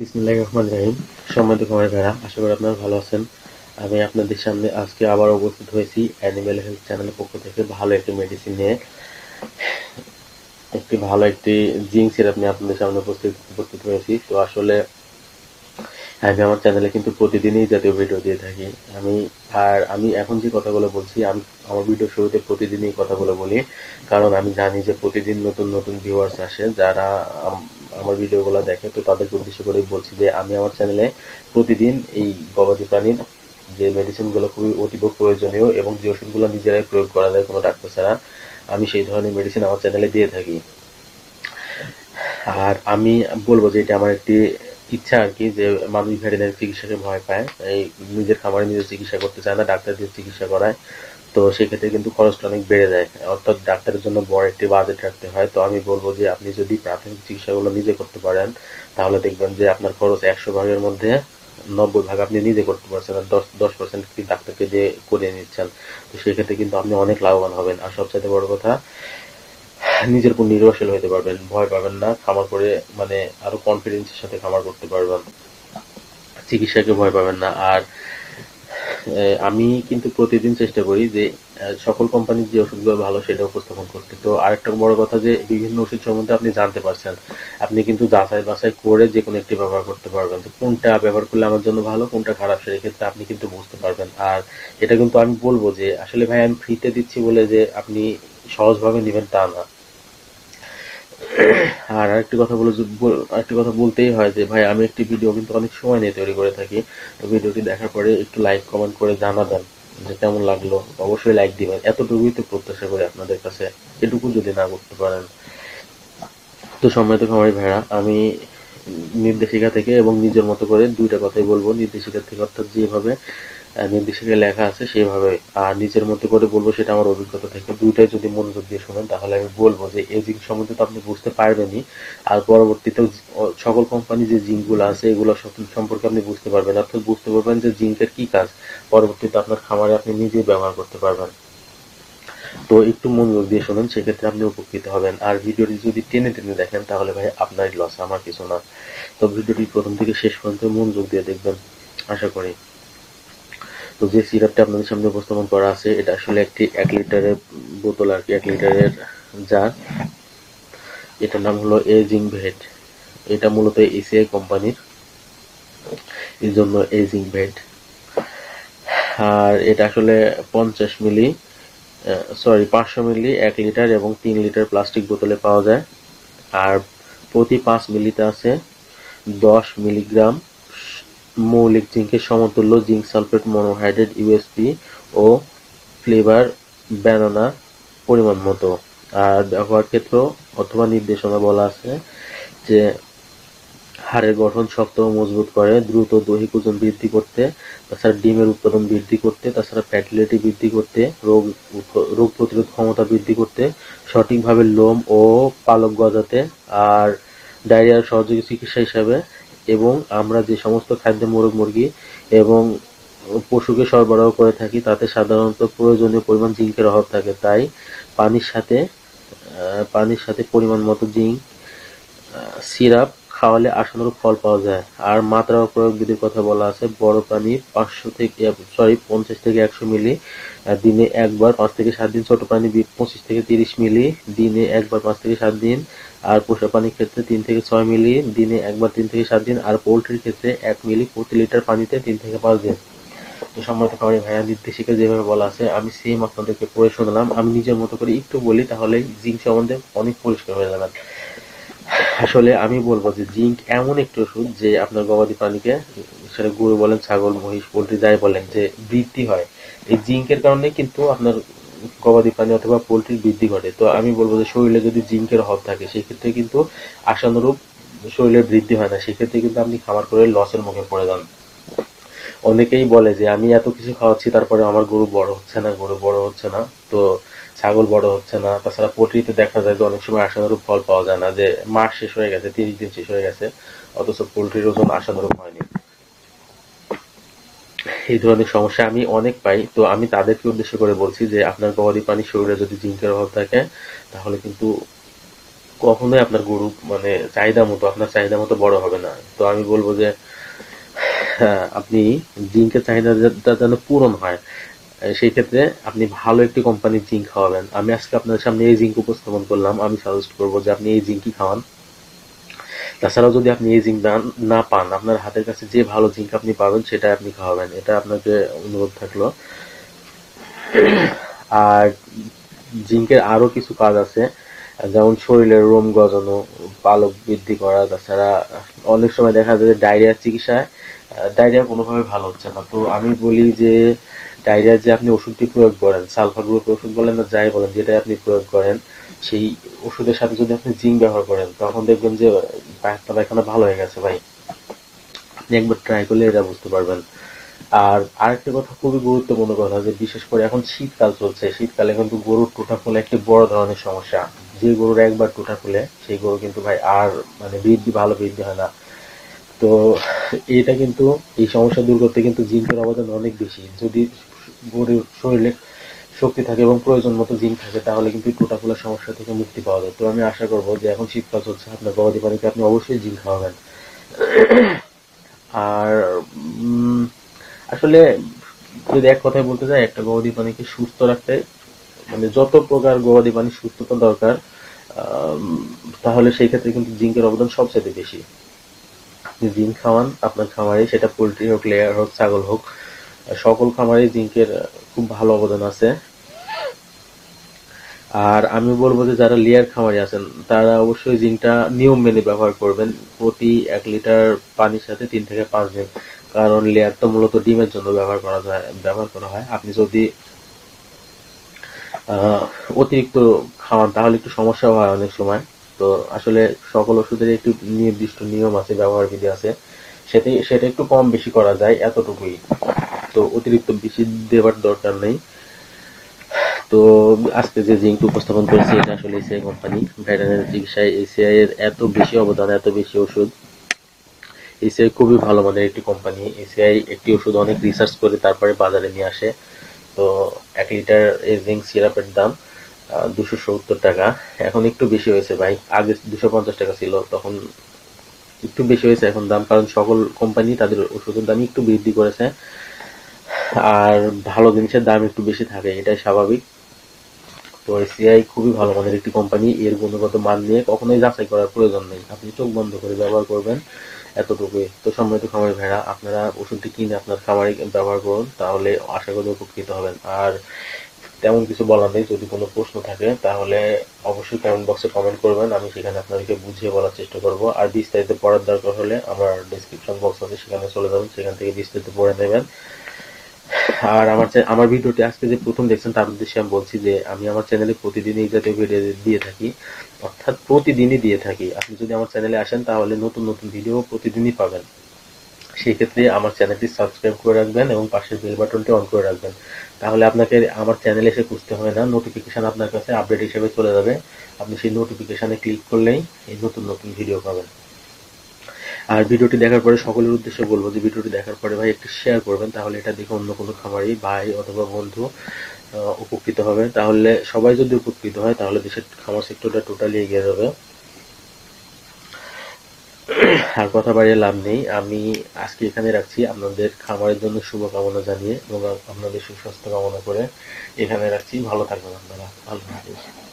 বিসমিল্লাহ রহমান রাহিম। সম্মানিত কুমার ভাইরা, আশা করি আপনারা ভালো আছেন। আমি আপনাদের সামনে আজকে আবার উপস্থিত হয়েছি অ্যানিমেল হেলথ চ্যানেলের পক্ষ থেকে ভালো একটি মেডিসিন নিয়ে। একটি ভালো একটি জিঙ্ক সিরাপ নিয়ে আপনাদের সামনে উপস্থিত উপস্থিত হয়েছি। তো আসলে আমি আমার চ্যানেলে কিন্তু প্রতিদিনই জাতীয় ভিডিও দিয়ে থাকি। আমি, আর আমি এখন যে কথাগুলো বলছি, আমি, আমার ভিডিও শুরুতে প্রতিদিনই কথাগুলো বলি। কারণ আমি জানি যে প্রতিদিন নতুন নতুন ভিউয়ার্স আসে। যারা আমার ভিডিওগুলো দেখে, তো তাদেরকে উদ্দেশ্য করেই বলছি যে আমি আমার চ্যানেলে প্রতিদিন এই গবাদি প্রাণীর যে মেডিসিনগুলো খুবই অতীব প্রয়োজনীয় এবং যে ওষুধগুলো নিজেরাই প্রয়োগ করা যায় কোনো ডাক্তার ছাড়া, আমি সেই ধরনের মেডিসিন আমার চ্যানেলে দিয়ে থাকি। আর আমি বলব যে এটা আমার একটি ইচ্ছা আর কি যে মানুষ ভেটেরিনারি চিকিৎসাকে ভয় পায়। এই নিজের খামারে নিজে চিকিৎসা করতে চায় না ডাক্তার দিয়ে চিকিৎসা করায়। তো সেক্ষেত্রে কিন্তু খরচটা অনেক বেড়ে যায়। অর্থাৎ ডাক্তারের জন্য বড় একটি বাজেট রাখতে হয়। তো আমি বলব যে আপনি যদি প্রাথমিক চিকিৎসাগুলো নিজে করতে পারেন, তাহলে দেখবেন যে আপনার খরচ একশো ভাগের মধ্যে নব্বই ভাগ আপনি নিজে করতে পারছেন আর দশ দশ পার্সেন্ট ডাক্তারকে দিয়ে করিয়ে নিচ্ছেন। তো সেক্ষেত্রে কিন্তু আপনি অনেক লাভবান হবেন। আর সবচাইতে বড় কথা নিজের উপর নির্ভরশীল হতে পারবেন, ভয় পাবেন না, খামার করে মানে আরও কনফিডেন্সের সাথে খামার করতে পারবেন। চিকিৎসাকে ভয় পাবেন না। আর আমি কিন্তু প্রতিদিন চেষ্টা করি যে সকল কোম্পানির যে ওষুধগুলো ভালো সেটা উপস্থাপন করতে। তো আরেকটা বড় কথা যে, বিভিন্ন ওষুধ সম্বন্ধে আপনি জানতে পারছেন। আপনি কিন্তু যাচাই বাছাই করে যে কোনো একটি ব্যবহার করতে পারবেন। তো কোনটা ব্যবহার করলে আমার জন্য ভালো, কোনটা খারাপ সেক্ষেত্রে আপনি কিন্তু বুঝতে পারবেন। আর এটা কিন্তু আমি বলব যে, আসলে ভাই, আমি ফ্রিতে দিচ্ছি বলে যে, আপনি সহজভাবে নেবেন তা না। আর আরেকটি কথা বলে আরেকটি কথা বলতেই হয় যে, ভাই, আমি একটি ভিডিও কিন্তু অনেক সময় নিয়ে তৈরি করে থাকি। তো ভিডিওটি দেখার পরে একটু লাইক কমেন্ট করে জানাবেন যে কেমন লাগল। অবশ্যই লাইক দিবেন। এতটুকুই তো প্রত্যাশা করি আপনাদের কাছে। এটুকু যদি না করতে পারেন। তো সম্মানিত খামারি ভাইরা, আমি নির্দেশিকা থেকে এবং নিজের মতো করে দুইটা কথাই বলব। নির্দেশিকা থেকে অর্থাৎ যেভাবে আহ, নির্দেশিকায় লেখা আছে সেভাবে আর নিজের মতো করে বলব সেটা আমার অভিজ্ঞতা থেকে। দুইটাই যদি মনোযোগ দিয়ে শোনেন তাহলে আমি বলব যে এই জিনিস সম্বন্ধে তো আপনি বুঝতে পারবেনই। আর পরবর্তীতেও সকল কোম্পানি যে জিঙ্কগুলো আছে এগুলো সম্পর্কে আপনি বুঝতে পারবেন। অর্থাৎ বুঝতে পারবেন যে জিঙ্কের কি কাজ। পরবর্তীতে আপনার খামারে আপনি নিজেই ব্যবহার করতে পারবেন। তো একটু মনোযোগ দিয়ে শোনেন সেক্ষেত্রে আপনি উপকৃত হবেন। আর ভিডিওটি যদি টেনে টেনে দেখেন তাহলে ভাই আপনারই লস আমার কিছু না। তো ভিডিওটি প্রথম থেকে শেষ পর্যন্ত মনোযোগ দিয়ে দেখবেন আশা করি। তো যে সিরাপটা আপনাদের সামনে উপস্থাপন করা আছে, এটা আসলে একটি এক লিটারের বোতল আর কি, এক লিটারের জার এটার নাম হলো এজিং ভেট। এটা মূলত এসিআই কোম্পানির এই জন্য এজিং ভেট। আর এটা আসলে পঞ্চাশ মিলি সরি পাঁচশো মিলি, এক লিটার এবং তিন লিটার প্লাস্টিক বোতলে পাওয়া যায়। আর প্রতি পাঁচ মিলিতে আছে দশ মিলিগ্রাম মৌলিক জিঙ্কের সমতুল্য জিঙ্ক সালফেট মনোহাইড্রেট ইউএসপি ও ফ্লেভার, ব্যানানা পরিমাণ মতো। আর ব্যবহার ক্ষেত্র অথবা নির্দেশনা বলা আছে যে হাড়ের গঠন শক্ত ও মজবুত করে, দ্রুত দৈহিক ওজন বৃদ্ধি করতে, তাছাড়া ডিমের উৎপাদন বৃদ্ধি করতে, তাছাড়া ফ্যাটিলিটি বৃদ্ধি করতে, রোগ রোগ প্রতিরোধ ক্ষমতা বৃদ্ধি করতে, সঠিকভাবে লোম ও পালক গজাতে, আর ডায়রিয়ার সহযোগী চিকিৎসা হিসাবে এবং আমরা যে সমস্ত খাদ্য মোরগ মুরগি এবং পশুকে সরবরাহ করে থাকি, তাতে সাধারণত প্রয়োজনীয় পরিমাণ জিঙ্কের অভাব থাকে। তাই পানির সাথে পানির সাথে পরিমাণ মতো জিঙ্ক সিরাপ খাওয়ালে ফল পাওয়া যায়। আর মাত্রা ও প্রয়োগ বিধির কথা বলা আছে, বড় প্রাণী পাঁচশো থেকে সরি পঞ্চাশ থেকে একশো মিলি দিনে একবার পাঁচ থেকে সাত দিন ছোট প্রাণী পঁচিশ থেকে তিরিশ মিলি, দিনে একবার পাঁচ থেকে সাত দিন, আর পোষা প্রাণীর ক্ষেত্রে তিন থেকে ছয় মিলি, দিনে একবার তিন থেকে সাত দিন, আর পোল্ট্রির ক্ষেত্রে এক মিলি প্রতি লিটার পানিতে তিন থেকে পাঁচ দিন। তো সম্মানিত খামারি ভাইয়া, নির্দেশিকা যেভাবে বলা আছে, আমি সেম আপনাদেরকে পড়ে শোনালাম। আমি নিজের মতো করে একটু বলি, তাহলে জিঙ্ক সম্বন্ধে অনেক পরিষ্কার হয়ে যাবেন আসলে আমি বলব যে জিঙ্ক এমন একটি ওষুধ যে আপনার গবাদি প্রাণীকে, সেটা গরু বলেন, ছাগল, মহিষ, পোল্ট্রি যাই বলেন, যে বৃদ্ধি হয়। এই জিঙ্কের কারণে কিন্তু আপনার গবাদি প্রাণী অথবা পোল্ট্রির বৃদ্ধি ঘটে। তো আমি বলব যে শরীরে যদি জিঙ্কের অভাব থাকে, সেক্ষেত্রে কিন্তু আশানুরূপ শরীরের বৃদ্ধি হয় না। সেক্ষেত্রে কিন্তু আপনি খাবার করে লসের মুখে পড়ে যান। অনেকেই বলে যে, আমি এত কিছু খাওয়াচ্ছি, তারপরে আমার গরু বড় হচ্ছে না, গরু বড় হচ্ছে না। তো ছাগল বড় হচ্ছে না। তাছাড়া পোল্ট্রিতে দেখা যায় যে অনেক সময় আশানুরূপ ফল পাওয়া যায় না। যে মাস শেষ হয়ে গেছে তিরিশ দিন শেষ হয়ে গেছে অথচ পোল্ট্রির ওজন আশানুরূপ হয়নি। এই ধরনের সমস্যা আমি অনেক পাই। তো আমি তাদেরকে উদ্দেশ্য করে বলছি যে আপনার গবাদি পানি শরীরে যদি জিঙ্কের অভাব থাকে তাহলে কিন্তু কখনোই আপনার গরু মানে চাহিদা মতো আপনার চাহিদা মতো বড় হবে না। তো আমি বলব যে হ্যাঁ, আপনি জিঙ্কের চাহিদা যেন পূরণ হয়। সেই ক্ষেত্রে আপনি ভালো একটি কোম্পানির জিঙ্ক খাওয়াবেন। আমি আজকে আপনার সামনে এই জিঙ্ক উপস্থাপন করলাম। আমি সাজেস্ট করব যে আপনি এই জিঙ্কই খাওয়ান। তাছাড়াও যদি আপনি এই জিঙ্ক না পান, আপনার হাতের কাছে যে ভালো জিঙ্ক আপনি পাবেন সেটা আপনি খাওয়াবেন। এটা আপনাকে অনুরোধ থাকল। আর জিঙ্কের আরও কিছু কাজ আছে। যেমন শরীরের রোম গজানো পালক বৃদ্ধি করা, তাছাড়া অনেক সময় দেখা যায় যে ডায়রিয়ার চিকিৎসায় ডায়রিয়া কোনোভাবে ভালো হচ্ছে না। তো আমি বলি যে ডায়রিয়ার যে আপনি ওষুধটি প্রয়োগ করেন, সালফার গ্রুপ ওষুধ বলেন না যাই বলেন যেটা আপনি প্রয়োগ করেন, সেই ওষুধের সাথে যদি আপনি জিঙ্ক ব্যবহার করেন, তখন দেখবেন যে পায়খানা পায়খানা ভালো হয়ে গেছে ভাই। আপনি একবার ট্রাই করলে এটা বুঝতে পারবেন। আর আরেকটা কথা খুবই গুরুত্বপূর্ণ কথা, যে বিশেষ করে এখন শীতকাল চলছে, শীতকালে কিন্তু গরুর টুটা ফুলে একটি বড় ধরনের সমস্যা। যে গরুর একবার টুটা ফুলে, সেই গরু কিন্তু ভাই আর মানে বৃদ্ধি, ভালো বৃদ্ধি হয় না। তো এটা কিন্তু, এই সমস্যা দূর করতে কিন্তু জিঙ্কের অবদান অনেক বেশি। যদি গরুর শরীরে শক্তি থাকে এবং প্রয়োজন মতো জিঙ্ক থাকে, তাহলে কিন্তু টুটা ফুলার সমস্যা থেকে মুক্তি পাওয়া যায়। তো আমি আশা করব যে এখন শীতকাল চলছে, আপনার গবাদি পানিকে আপনি অবশ্যই জিঙ্ক খাওয়াবেন। আর আসলে যদি এক কথায় বলতে চাই একটা গবাদি পানিকে সুস্থ রাখতে মানে যত প্রকার গবাদি পানি সুস্থতা দরকার তাহলে সেই ক্ষেত্রে কিন্তু জিঙ্কের অবদান সবচেয়ে বেশি। আপনি জিঙ্ক খাওয়ান, আপনার খামারে, সেটা পোলট্রি হোক, লেয়ার হোক, ছাগল হোক সকল খামারে জিঙ্কের খুব ভালো অবদান আছে। আর আমি বলব যে যারা লেয়ার খামারি আছেন, তারা অবশ্যই জিঙ্কটা নিয়ম মেনে ব্যবহার করবেন। প্রতি এক লিটার পানির সাথে তিন থেকে পাঁচ দিন কারণ লেয়ার তো মূলত ডিমের জন্য ব্যবহার করা যায়, ব্যবহার করা হয়। আপনি যদি অতিরিক্ত খাওয়ান, তাহলে একটু সমস্যা হয় অনেক সময়। তো আসলে সকল ওষুধের একটু নির্দিষ্ট নিয়ম আছে, ব্যবহার বিধি আছে। সেটাই, সেটা একটু কম বেশি করা যায়, এতটুকুই। তো অতিরিক্ত বেশি দেওয়ার দরকার নেই। তো আজকে যে জিঙ্ক উপস্থাপন করেছি, এটা আসলে এসিআই কোম্পানি, ভেটেরিনারি চিকিৎসায় এসিআই এর এত বেশি অবদান, এত বেশি ওষুধ। এসিআই খুবই ভালো মানের একটি কোম্পানি। এসিআই একটি ওষুধ অনেক রিসার্চ করে তারপরে বাজারে নিয়ে আসে। তো এক লিটার এই জিঙ্ক সিরাপের দাম দুশো সত্তর টাকা। এখন একটু বেশি হয়েছে ভাই। আগে দুশো পঞ্চাশ টাকা ছিল, তখন একটু বেশি হয়েছে এখন দাম। কারণ সকল কোম্পানি তাদের ওষুধের দাম একটু বৃদ্ধি করেছে। আর ভালো জিনিসের দাম একটু বেশি থাকে, এটাই স্বাভাবিক। তো এসিআই খুবই ভালো মানের একটি কোম্পানি এর গুণগত মান নিয়ে কখনোই যাচাই করার প্রয়োজন নেই। আপনি চোখ বন্ধ করে ব্যবহার করবেন এতটুকুই। তো সম্মানিত খামারি ভাইরা, আপনারা ওষুধটি কিনে আপনার খামারে ব্যবহার করুন, তাহলে আশা করি উপকৃত হবেন। আর তেমন কিছু বলার নেই, যদি কোনো প্রশ্ন থাকে, তাহলে অবশ্যই কমেন্ট বক্সে কমেন্ট করবেন, আমি সেখানে আপনাদেরকে বুঝিয়ে বলার চেষ্টা করব। আর বিস্তারিত পড়ার দরকার হলে আমার ডিসক্রিপশন বক্স আছে, সেখানে চলে যাবেন, সেখান থেকে বিস্তারিত পড়ে নেবেন। আর আমার আমার ভিডিওটি আজকে যে প্রথম দেখছেন, তার উদ্দেশ্যে আমি বলছি যে আমি আমার চ্যানেলে প্রতিদিন এই জাতীয় ভিডিও দিয়ে থাকি। অর্থাৎ প্রতিদিনই দিয়ে থাকি। আপনি যদি আমার চ্যানেলে আসেন, তাহলে নতুন নতুন ভিডিও প্রতিদিনই পাবেন। সেই ক্ষেত্রে আমার চ্যানেলটি সাবস্ক্রাইব করে রাখবেন এবং পাশের বেল বাটনটি অন করে রাখবেন। তাহলে আপনাকে আমার চ্যানেলে এসে খুঁজতে হয় না। নোটিফিকেশন আপনার কাছে আপডেট হিসেবে চলে যাবে। আপনি সেই নোটিফিকেশনে ক্লিক করলেই এই নতুন নতুন ভিডিও পাবেন। আর ভিডিওটি দেখার পরে সকলের উদ্দেশ্যে বলব যে ভিডিওটি দেখার পরে ভাই একটু শেয়ার করবেন, তাহলে এটা দেখে অন্য কোনো খামারি, ভাই অথবা বন্ধু উপকৃত হবে। তাহলে সবাই যদি উপকৃত হয়, তাহলে দেশের খামার সেক্টরটা টোটালি এগিয়ে যাবে। আর কথা বাড়িয়ে লাভ নেই। আমি আজকে এখানে রাখছি আপনাদের খামারের জন্য শুভকামনা জানিয়ে এবং আপনাদের সুস্বাস্থ্য কামনা করে এখানে রাখছি। ভালো থাকবেন আপনারা। ভালো থাকবেন।